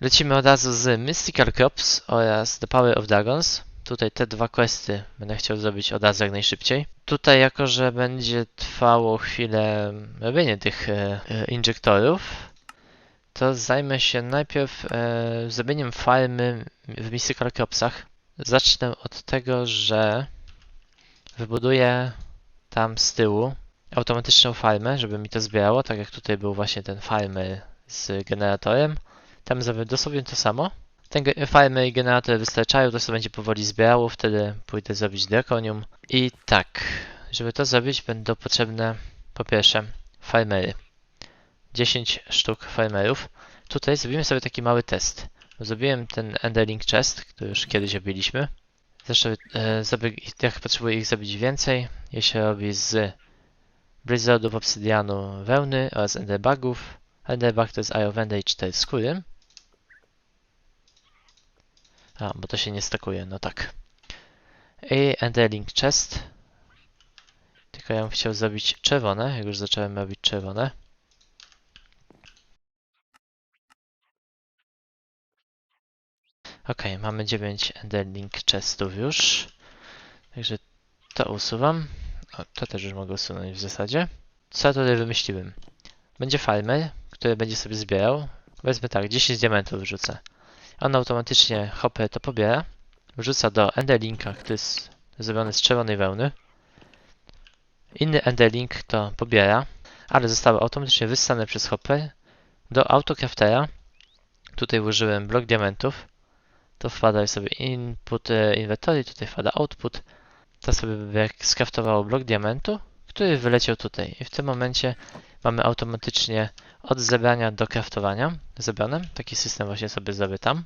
Lecimy od razu z Mystical Crops oraz The Power of Dragons. Tutaj te dwa questy będę chciał zrobić od razu jak najszybciej. Tutaj jako, że będzie trwało chwilę robienie tych e, e, injektorów, to zajmę się najpierw e, zrobieniem farmy w Mystical Cropsach. Zacznę od tego, że wybuduję tam z tyłu automatyczną farmę, żeby mi to zbierało, tak jak tutaj był właśnie ten farmer z generatorem. Tam dosłownie to samo. Ten farmy i generator wystarczają, to sobie będzie powoli zbierało, wtedy pójdę zrobić drakonium. I tak, żeby to zrobić będą potrzebne po pierwsze farmery. 10 sztuk farmerów. Tutaj zrobimy sobie taki mały test. Zrobiłem ten Enderlink Chest, który już kiedyś robiliśmy. Zresztą e, jak potrzebuję ich zrobić więcej, je się robi z Blizzardów, Obsydianu, Wełny oraz Enderbugów. Enderbug to jest of Ender i 4 skóry. A, bo to się nie stakuje, no tak. I Enderlink Chest. Tylko ja bym chciał zrobić czerwone, jak już zacząłem robić czerwone. Ok, mamy 9 Enderlink Chestów już. Także to usuwam. O, to też już mogę usunąć w zasadzie. Co tutaj wymyśliłem? Będzie farmer, który będzie sobie zbierał. Wezmę tak, 10 diamentów wrzucę. On automatycznie hopę to pobiera. Wrzuca do enderlinka, który jest zrobiony z czerwonej wełny. Inny enderlink to pobiera, ale zostały automatycznie wyssane przez hopę do autocraftera. Tutaj użyłem blok diamentów. To wpada sobie input e, inventory, tutaj wpada output. To sobie skraftowało blok diamentu, który wyleciał tutaj. I w tym momencie mamy automatycznie od zebrania do craftowania zebrane. Taki system właśnie sobie zrobię tam.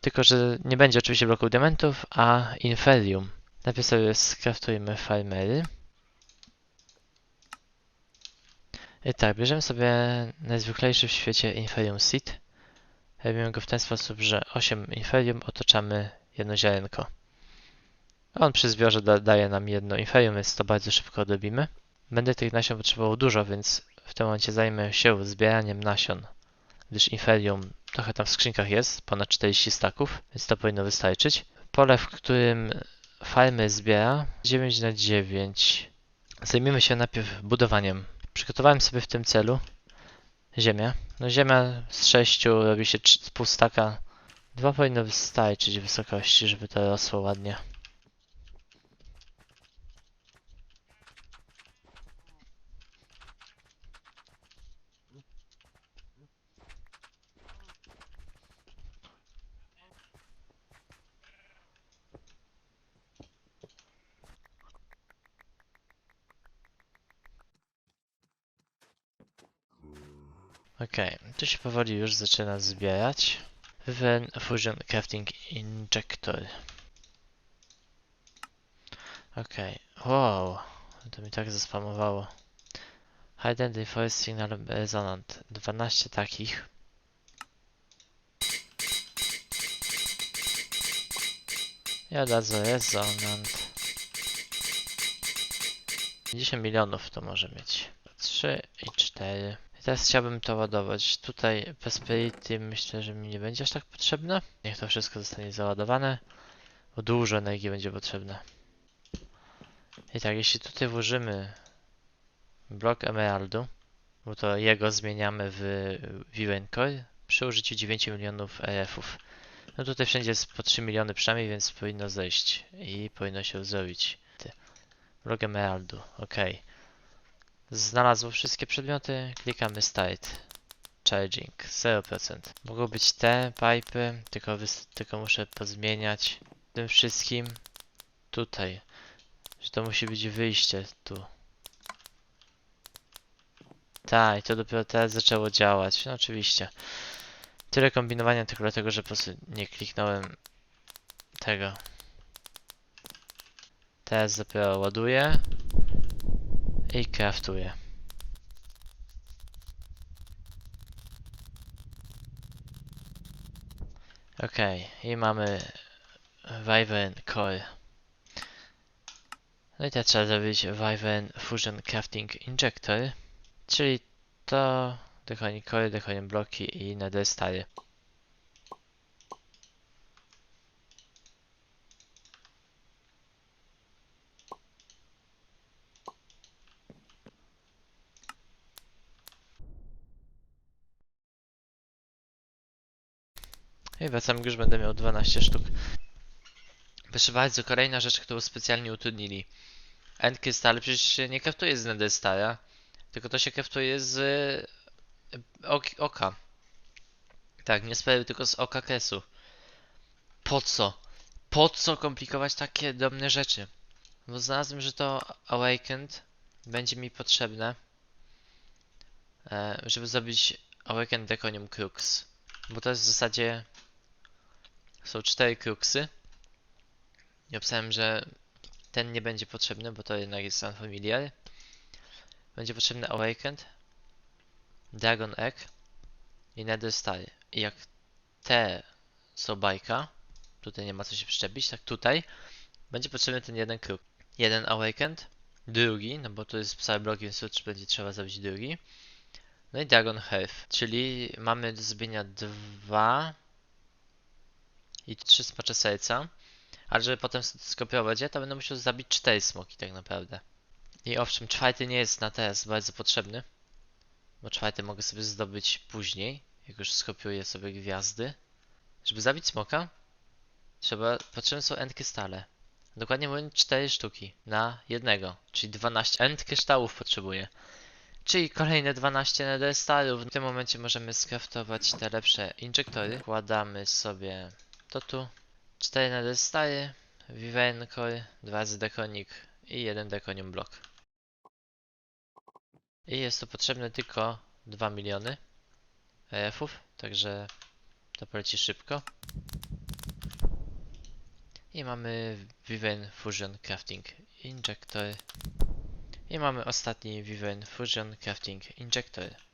Tylko, że nie będzie oczywiście bloku diamentów, a inferium. Najpierw sobie skraftujemy farmery. I tak, bierzemy sobie najzwyklejszy w świecie inferium seed. Robimy go w ten sposób, że 8 inferium otaczamy jedno ziarenko. On przy zbiorze da, daje nam jedno inferium, więc to bardzo szybko odrobimy. Będę tych nasion potrzebował dużo, więc w tym momencie zajmę się zbieraniem nasion, gdyż inferium trochę tam w skrzynkach jest, ponad 40 staków, więc to powinno wystarczyć. Pole, w którym farmy zbiera 9 na 9. Zajmiemy się najpierw budowaniem. Przygotowałem sobie w tym celu ziemię. No ziemia z 6 robi się z pół staka. Dwa powinno wystarczyć wysokości, żeby to rosło ładnie. Okej, tu się powoli już zaczyna zbierać. Wyven Fusion Crafting Injector. Okej, wow, to mi tak zaspamowało. Hidden Deforest Signal Resonant. 12 takich. Od razu Resonant. 50 milionów to może mieć. 3 i 4. Teraz chciałbym to ładować. Tutaj Prosperity myślę, że mi nie będzie aż tak potrzebne. Niech to wszystko zostanie załadowane. Bo dużo energii będzie potrzebne. I tak, jeśli tutaj włożymy blok emeraldu, bo to jego zmieniamy w Viren Core przy użyciu 9 milionów RF-ów. No tutaj wszędzie jest po 3 miliony przynajmniej, więc powinno zejść i powinno się zrobić. Blok emeraldu, ok. Znalazło wszystkie przedmioty, klikamy Start. Charging 0%. Mogą być te pipy, tylko, tylko muszę pozmieniać tym wszystkim tutaj. Że to musi być wyjście tu. Tak, i to dopiero teraz zaczęło działać. No oczywiście. Tyle kombinowania tylko dlatego, że po prostu nie kliknąłem tego. Teraz dopiero ładuję i craftuję. Okej, i mamy Wyvern Core. No i teraz trzeba zrobić Wyvern Fusion Crafting Injector, czyli to Deconing Core, Deconing bloki i Nether Stary. I wracam, już będę miał 12 sztuk. Bardzo, kolejna rzecz, którą specjalnie utrudnili. End Crystal przecież się nie kraftuje z Netherstara, tylko to się kraftuje z e, ok oka. Tak, nie z pereł, tylko z oka kresu. Po co? Po co komplikować takie drobne rzeczy? Bo znalazłem, że to Awakened będzie mi potrzebne, e, żeby zrobić Awakened Deconium Crux. Bo to jest w zasadzie... Są cztery Cruxy. I opisałem, że ten nie będzie potrzebny, bo to jednak jest Unfamiliar. Będzie potrzebny Awakened, Dragon Egg i Nether Star. I jak te są bajka, tutaj nie ma co się przyczepić, tak tutaj będzie potrzebny ten jeden kruk. Jeden Awakened, drugi, no bo to jest Psy Block, więc tu będzie trzeba zrobić drugi. No i Dragon Health, czyli mamy do zrobienia dwa i trzy smacze serca. Ale żeby potem skopiować je, to będę musiał zabić cztery smoki tak naprawdę. I owszem, czwarty nie jest na teraz bardzo potrzebny. Bo czwarty mogę sobie zdobyć później, jak już skopiuję sobie gwiazdy. Żeby zabić smoka, trzeba, potrzebne są end krystale. Dokładnie mówiąc 4 sztuki na jednego, czyli 12 end kryształów potrzebuję. Czyli kolejne 12 nether starów. W tym momencie możemy skraftować te lepsze injektory. Wkładamy sobie to tu. 4 nether stary, Vivien Core, 2 razy dekonik i jeden dekonium block. I jest tu potrzebne tylko 2 miliony EF-ów, także to poleci szybko. I mamy Vivien Fusion Crafting Injector. I mamy ostatni Vivien Fusion Crafting Injector.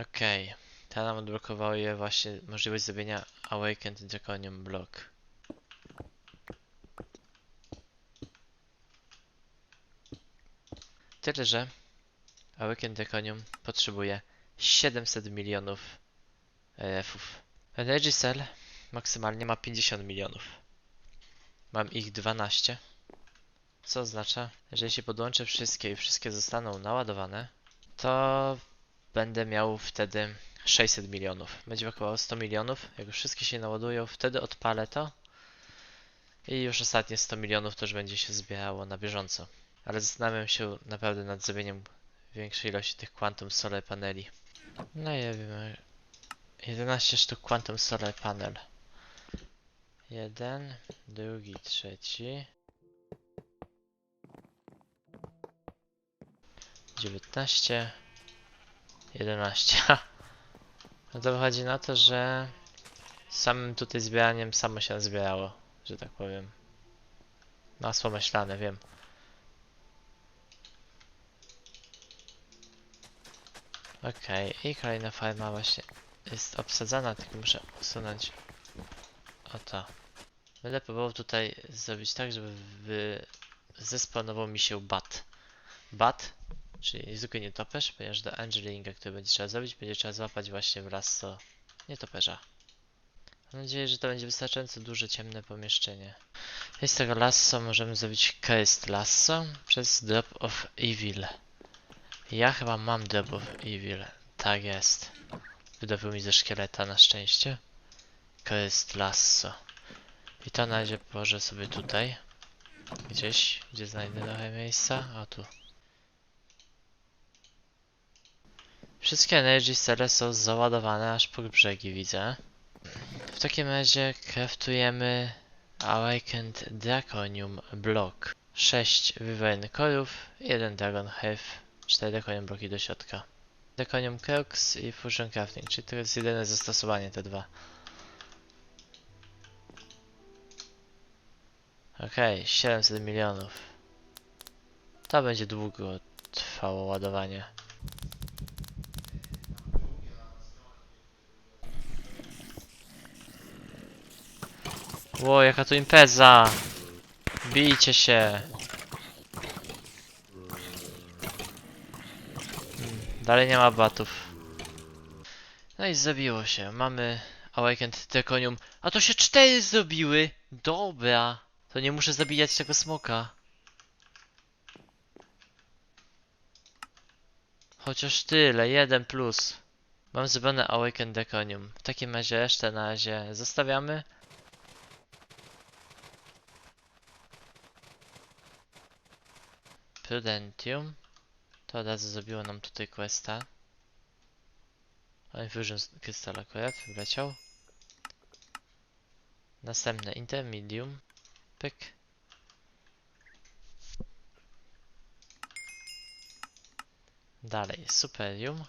Okej, to nam odblokowało je właśnie możliwość zrobienia Awakened Draconium Block. Tyle, że Awakened Draconium potrzebuje 700 milionów EF-ów. Energy Cell maksymalnie ma 50 milionów. Mam ich 12. Co oznacza, że jeśli podłączę wszystkie i wszystkie zostaną naładowane, to będę miał wtedy 600 milionów. Będzie około 100 milionów. Jak już wszystkie się naładują, wtedy odpalę to. I już ostatnie 100 milionów też będzie się zbierało na bieżąco. Ale zastanawiam się naprawdę nad zrobieniem większej ilości tych Quantum Solar paneli. No i robimy 11 sztuk Quantum Solar Panel. Jeden, drugi, trzeci. 19. 11. No to wychodzi na to, że samym tutaj zbieraniem samo się zbierało, że tak powiem. Masło maślane, wiem. Okej, i kolejna farma właśnie jest obsadzana, tylko muszę usunąć oto. Będę próbował tutaj zrobić tak, żeby wy... zespawnował mi się bat. Bat Czyli zwykły nietoperz, ponieważ do Angelinga, który będzie trzeba zrobić, będzie trzeba złapać właśnie w lasso nietoperza. Mam nadzieję, że to będzie wystarczająco duże, ciemne pomieszczenie. I z tego lasso możemy zrobić Cursed Lasso przez Drop of Evil. Ja chyba mam Drop of Evil. Tak jest. Wydobył mi ze szkieleta na szczęście. Cursed Lasso. I to na razie położę sobie tutaj. Gdzieś, gdzie znajdę trochę miejsca. A tu. Wszystkie Energy Cele są załadowane aż po brzegi, widzę. W takim razie craftujemy Awakened Draconium Block. 6 Wyvern Core'ów, 1 Dragon Health, 4 Draconium bloki do środka. Draconium Crux i Fusion Crafting, czyli to jest jedyne zastosowanie te dwa. Okej, okay, 700 milionów. To będzie długo trwało ładowanie. Ło, jaka tu impreza! Bijcie się! Hmm, Dalej nie ma batów. No i zrobiło się. Mamy Awakened Draconium. A to się cztery zrobiły! Dobra! To nie muszę zabijać tego smoka. Chociaż tyle, jeden plus. Mam zrobione Awaken Deconium. W takim razie resztę na razie zostawiamy. Prudentium. To od razu zrobiło nam tutaj questa. Infusion Crystal akurat wleciał. Następne Intermedium. Pyk. Dalej Superium.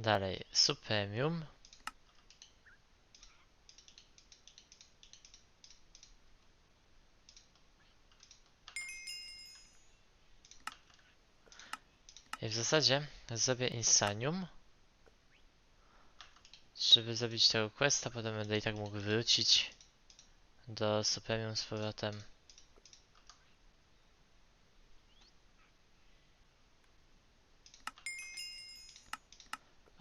Dalej Supremium. I w zasadzie zrobię Insanium. Żeby zrobić tego questa, potem będę i tak mógł wrócić do Supremium z powrotem.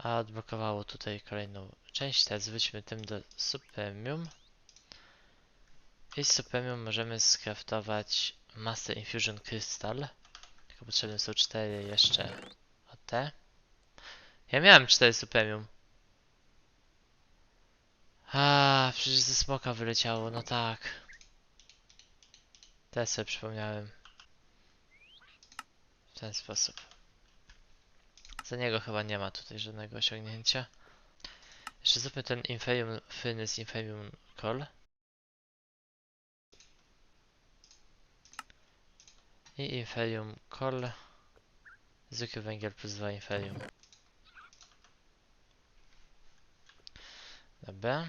A odblokowało tutaj kolejną część. Teraz wróćmy tym do Supremium. I z Supremium możemy skraftować Master Infusion Crystal. Tylko potrzebne są cztery jeszcze o te. Ja miałem cztery Supremium. A, przecież ze smoka wyleciało, no tak. Teraz sobie przypomniałem. W ten sposób. Za niego chyba nie ma tutaj żadnego osiągnięcia. Jeszcze zróbmy ten Inferium Furnace Inferium Call. I Inferium Call. Zwykły węgiel plus 2 Inferium. Dobra.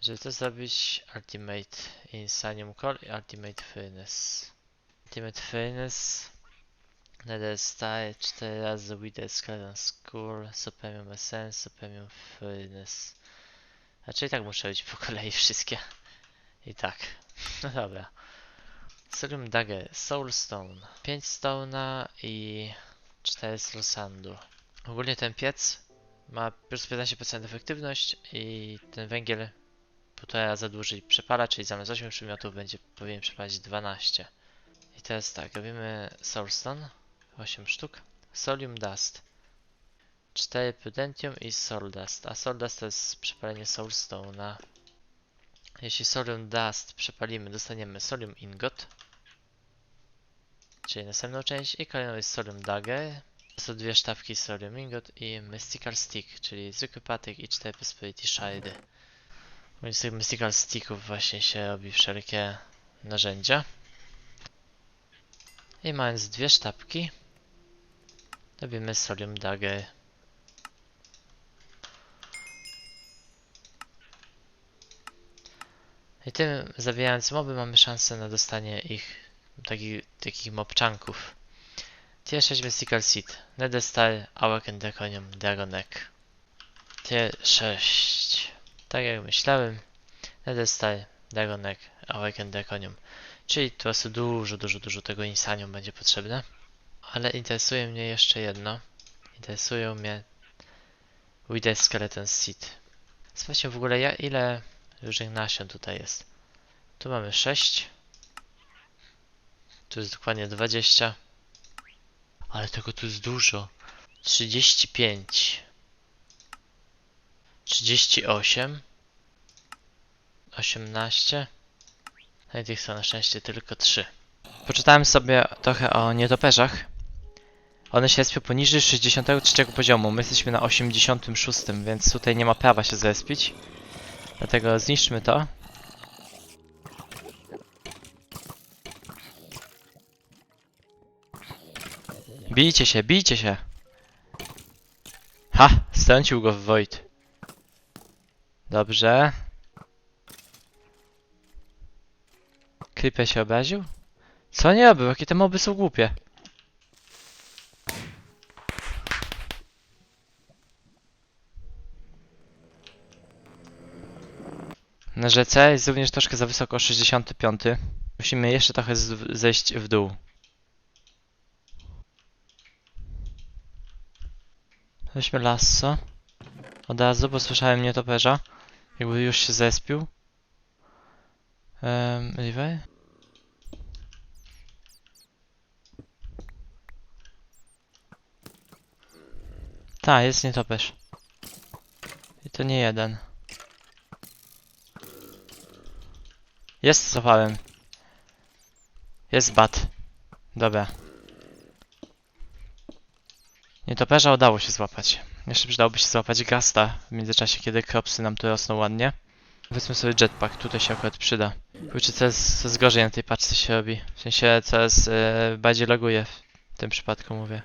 Żeby to zrobić Ultimate Insanium Core i Ultimate Furnace. Ultimate Furnace Nether Star 4 razy Wither Skeleton Skull Supremium Essence, Supremium Furnace Raczej tak muszę robić po kolei wszystkie. I tak. No dobra. Solium Dagger, Soulstone 5 Stone'a i 4 Soul Sandu Ogólnie ten piec ma plus 15% efektywność i ten węgiel półtora raza dłużej przepala, czyli zamiast 8 przedmiotów będzie powinien przepalić 12. I teraz tak, robimy Soulstone, 8 sztuk, Solium Dust, 4 Prudentium i Soul Dust, a Soul Dust to jest przepalenie Soulstone'a. Jeśli Solium Dust przepalimy, dostaniemy Solium Ingot, czyli następną część i kolejną jest Solium Dagger, to są dwie sztabki Solium Ingot i Mystical Stick, czyli zwykły patyk i 4 Prosperity Shardy. Bo z tych Mystical Sticków właśnie się robi wszelkie narzędzia. I mając dwie sztabki, robimy Solium Dagger. I tym zabijając moby mamy szansę na dostanie ich takich, takich mobczanków. Tier 6 Mystical Seed, Nether Star, Awaken Draconium, Dragonek. Tier 6. Tak jak myślałem, Nether Star, Dragonek, Awaken Draconium. Czyli po prostu dużo, dużo, dużo tego insanium będzie potrzebne. Ale interesuje mnie jeszcze jedno. Interesują mnie Wither Skeleton Seed. Sprawdźmy w ogóle ja, ile różnych nasion tutaj jest. Tu mamy 6. Tu jest dokładnie 20. Ale tego tu jest dużo. 35. 38. 18. No i tych są na szczęście tylko 3. Poczytałem sobie trochę o nietoperzach. One się respią poniżej 63 poziomu. My jesteśmy na 86, więc tutaj nie ma prawa się zrespić. Dlatego zniszczmy to. Bijcie się, bijcie się! Ha! Strącił go w Void. Dobrze. Creeper się obraził? Co nie robił? Jakie te moby są głupie. Na rzece jest również troszkę za wysoko 65. Musimy jeszcze trochę zejść w dół. Weźmy lasso. Od razu, bo słyszałem nietoperza. Jakby już się zespił. Um, Levi? Ta, jest nietoperz. I to nie jeden. Jest, złapałem. Jest bat. Dobra. Nietoperza udało się złapać. Jeszcze przydałoby się złapać gasta w międzyczasie, kiedy kropsy nam tu rosną ładnie. Weźmy sobie jetpack, tutaj się akurat przyda. Kurczę, coraz, coraz gorzej na tej paczce się robi. W sensie coraz e, bardziej laguje w tym przypadku mówię.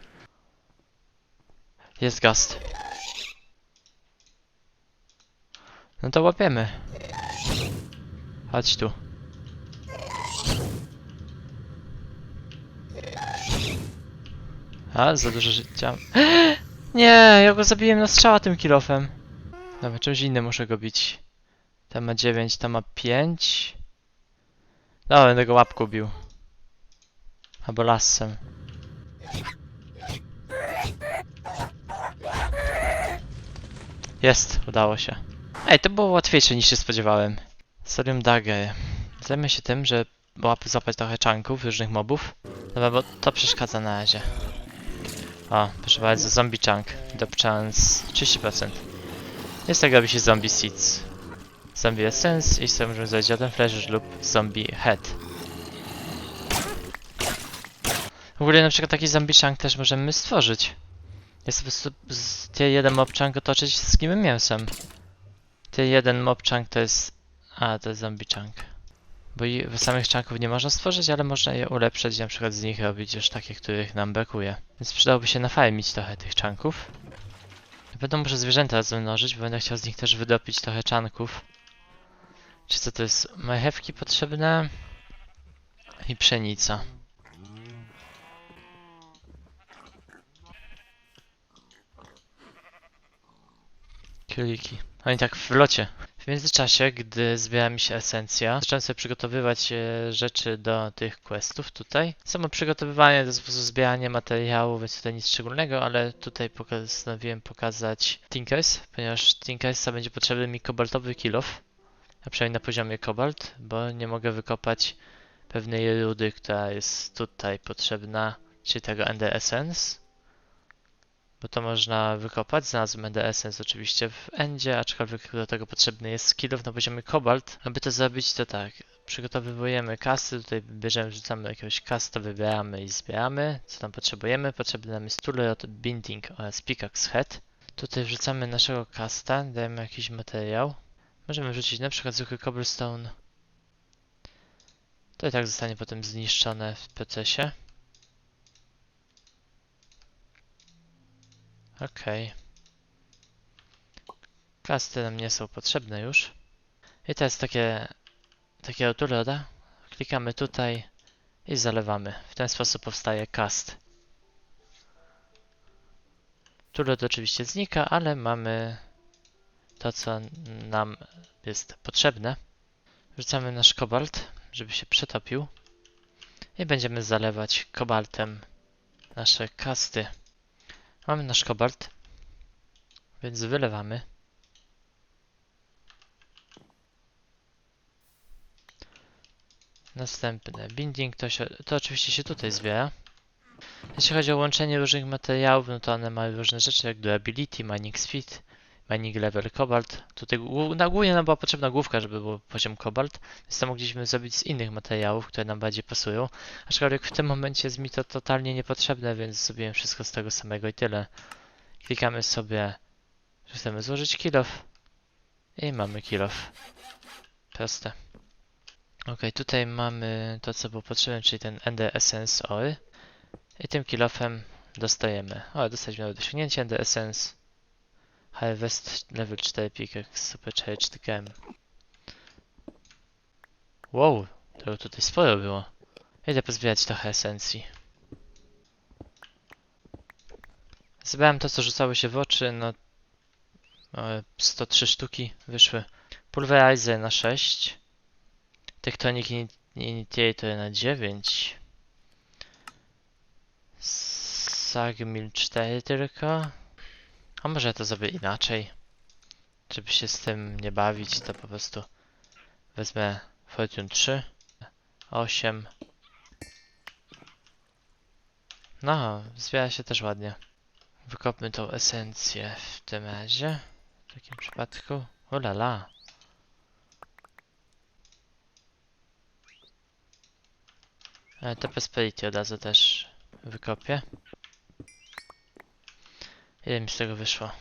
Jest gast. No to łapiemy. Chodź tu. A, za dużo życia. Nie, ja go zabiłem na strzała tym kilofem. Dobra, czymś innym muszę go bić. Ten ma 9, ten ma 5. Dobra, będę go łapką bił. Albo lasem. Jest, udało się. Ej, to było łatwiejsze niż się spodziewałem. Sodium Dagger. Zajmę się tym, że łapy złapać trochę czanków, różnych mobów. Dobra, bo to przeszkadza na razie. O, proszę bardzo, zombie chunk. Drop chance 30%. Jest tak, robi się zombie seeds. Zombie essence i sobie możemy zrobić jeden flash lub zombie head. W ogóle na przykład taki zombie chunk też możemy stworzyć. Jest po prostu z tier 1 mob chunk otoczyć wszystkim mięsem. Tier 1 mob chunk to jest... A, to jest zombie chunk. Bo i samych chunków nie można stworzyć, ale można je ulepszyć i na przykład z nich robić już takie, których nam brakuje. Więc przydałoby się nafarmić trochę tych chunków. Będę muszę zwierzęta rozmnożyć, bo będę chciał z nich też wydopić trochę czanków. Czy co to jest? Marchewki potrzebne? I pszenica. Króliki. Oni tak w locie. W międzyczasie, gdy zbiera mi się esencja, zacząłem sobie przygotowywać e, rzeczy do tych questów tutaj. Samo przygotowywanie to jest zbieranie materiału, więc tutaj nic szczególnego, ale tutaj postanowiłem pokazać Tinkers, ponieważ Tinkersa będzie potrzebny mi kobaltowy kilof, a przynajmniej na poziomie kobalt, bo nie mogę wykopać pewnej rudy, która jest tutaj potrzebna, czyli tego Ender Essence. Bo to można wykopać. Znalazłem Ender Essence oczywiście w Endzie, aczkolwiek do tego potrzebny jest skillów na poziomie Kobalt. Aby to zrobić, to tak. Przygotowujemy kasy, tutaj bierzemy, wrzucamy jakiegoś kasta, wybieramy i zbieramy, co tam potrzebujemy. Potrzebny nam jest Toolrod, Binding oraz Pickaxe Head. Tutaj wrzucamy naszego kasta, dajemy jakiś materiał. Możemy wrzucić na przykład zwykły cobblestone. To i tak zostanie potem zniszczone w procesie. Okej. Kasty nam nie są potrzebne już. I teraz takie takiego autoroda. Klikamy tutaj i zalewamy. W ten sposób powstaje cast. Turod oczywiście znika, ale mamy to, co nam jest potrzebne. Wrzucamy nasz kobalt, żeby się przetopił. I będziemy zalewać kobaltem nasze kasty. Mamy nasz kobalt, więc wylewamy. Następne. Binding to, się, to oczywiście się tutaj zbiera. Jeśli chodzi o łączenie różnych materiałów, no to one mają różne rzeczy jak durability, mining speed, mining level cobalt. Tutaj na głównie nam była potrzebna główka, żeby był poziom cobalt, więc to mogliśmy zrobić z innych materiałów, które nam bardziej pasują. Aczkolwiek w tym momencie jest mi to totalnie niepotrzebne, więc zrobiłem wszystko z tego samego i tyle. Klikamy sobie, że chcemy złożyć kilof i mamy kilof. Proste. Ok, tutaj mamy to, co było potrzebne, czyli ten Ender Essence Ore. I tym kilofem dostajemy. O, dostaliśmy nawet osiągnięcie Ender Essence. Harvest level 4 pickaxe supercharged gem. Wow, to tutaj sporo było. Idę pozbierać trochę esencji. Zebrałem to, co rzucało się w oczy, no... e, 103 sztuki wyszły. Pulverizer na 6. Tectonic Initiator na 9. Sagmil 4 tylko. A może ja to zrobię inaczej? Żeby się z tym nie bawić, to po prostu wezmę Fortune 3, 8. No, zbiera się też ładnie. Wykopmy tą esencję w tym razie. W takim przypadku. Ulala. E, te Prosperity od razu też wykopię. Ile mi z tego wyszło?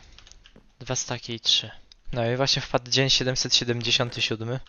Dwa staki i trzy. No i właśnie wpadł dzień 777.